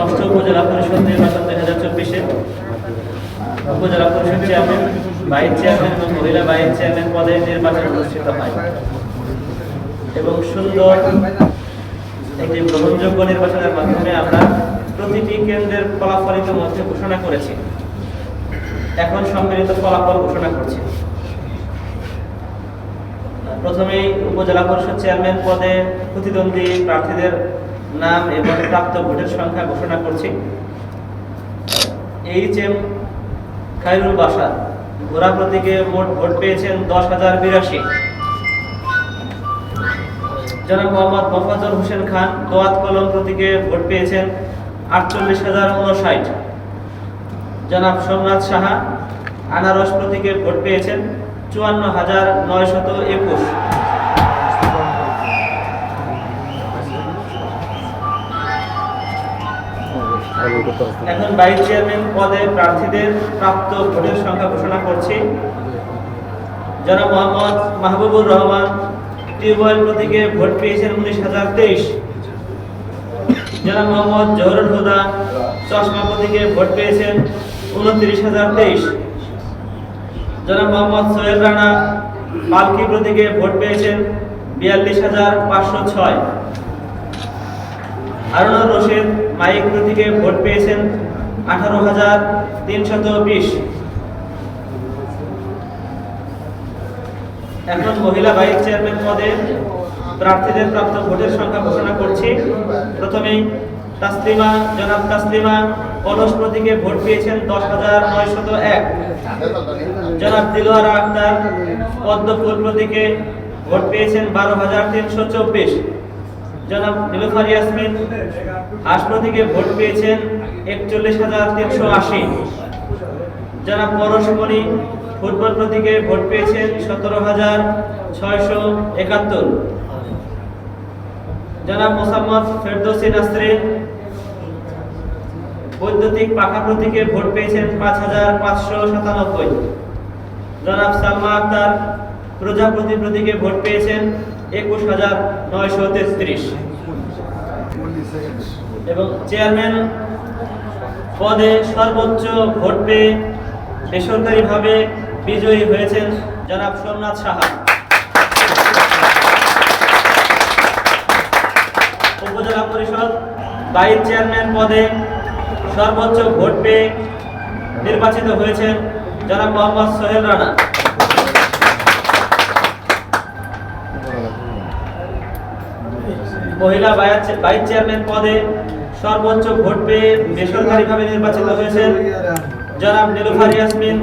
ষষ্ঠ উপজেলা পরিষদ নির্বাচন দুই হাজার চব্বিশে। উপজেলা পরিষদ চেয়ারম্যান ভাইস চেয়ারম্যান এবং মহিলা ভাইস চেয়ারম্যান পদে নির্বাচন অনুষ্ঠিত হয়। এবং সুন্দর একটি গ্রহণযোগ্য নির্বাচনের মাধ্যমে আমরা প্রতিটি কেন্দ্রের ফলাফল ইতিমধ্যে ঘোষণা করেছি। এখন সম্মিলিত ফলাফল ঘোষণা করছি। প্রথমেই উপজেলা পরিষদ চেয়ারম্যান পদে প্রতিদ্বন্দ্বী প্রার্থীদের নাম এবং প্রাপ্ত ভোটের সংখ্যা ঘোষণা করছি। এইচ এম খায়রুল বাসার ঘোড়া প্রতীকে মোট ভোট পেয়েছেন দশ হাজার বিরাশি। জনাব মোহাম্মদ মফাজল হোসেন খান, দোয়াত কলম প্রতীকে ভোট পেয়েছেন আটচল্লিশ হাজার উনষাট জনাব সোমনাথ সাহা, আনারস প্রতীকে ভোট পেয়েছেন চুয়ান্ন হাজার নয়শত একুশ। এখন ভাইস চেয়ারম্যান পদে প্রার্থীদের প্রাপ্ত ভোটের সংখ্যা ঘোষণা করছি। জনাব মোহাম্মদ মাহবুবুর রহমান, টিউবওয়েল প্রতীকে ভোট পেয়েছেন উনিশ হাজার তেইশ। জনাব মোহাম্মদ জহরুল হুদা, চশমা প্রতীকে ভোট পেয়েছেন উনত্রিশ হাজার তেইশ। জনাব মোহাম্মদ সোহেল রানা, পালকি প্রতীকে ভোট পেয়েছেন বিয়াল্লিশ হাজার পাঁচশো ছয়। হারুনুর রশিদ, মাইক প্রতীকে ভোট পেয়েছেন আঠারো হাজার তিনশত বিশ। এখন মহিলা ভাইস চেয়ারম্যান পদে প্রার্থীদের প্রাপ্ত ভোটের সংখ্যা ঘোষণা করছি। প্রথমেই তাসলিমা, জনাব তাসলিমা কলস প্রতীকে ভোট পেয়েছেন দশ হাজার নয়শত এক। জনাব দিলোয়ারা আক্তার, পদ্ম প্রতীকে ভোট পেয়েছেন বারো হাজার তিনশো চব্বিশ। জনাব নীলুফার ইয়াসমিন হাঁস প্রতীকে ভোট পেয়েছেন একচল্লিশ হাজার তিনশো আশি। জনাব পরশমণি ফুটবল প্রতীকে ভোট পেয়েছেন সতেরো হাজার ছয়শো একাত্তর। জনাব মোসাম্মদ ফেরদৌসি নাসরিন, বৈদ্যুতিক পাখা প্রতীকে ভোট পেয়েছেন পাঁচ হাজার পাঁচশো সাতানব্বই। জনাব সালমা আক্তার, প্রজাপতি প্রতীকে ভোট পেয়েছেন একুশ হাজার নয়শো তেত্রিশ। এবং চেয়ারম্যান পদে সর্বোচ্চ ভোট পেয়ে বেসরকারিভাবে বিজয়ী হয়েছেন জনাব সোমনাথ সাহা। উপজেলা পরিষদ ভাইস চেয়ারম্যান পদে সর্বোচ্চ ভোট পেয়ে নির্বাচিত হয়েছেন জনাব মোহাম্মদ সোহেল রানা। মহিলা ভাইস চেয়ারম্যান পদে সর্বোচ্চ ভোট পেয়ে বেসরকারিভাবে নির্বাচিত হয়েছেন জনাব নীলুফার ইয়াসমিন।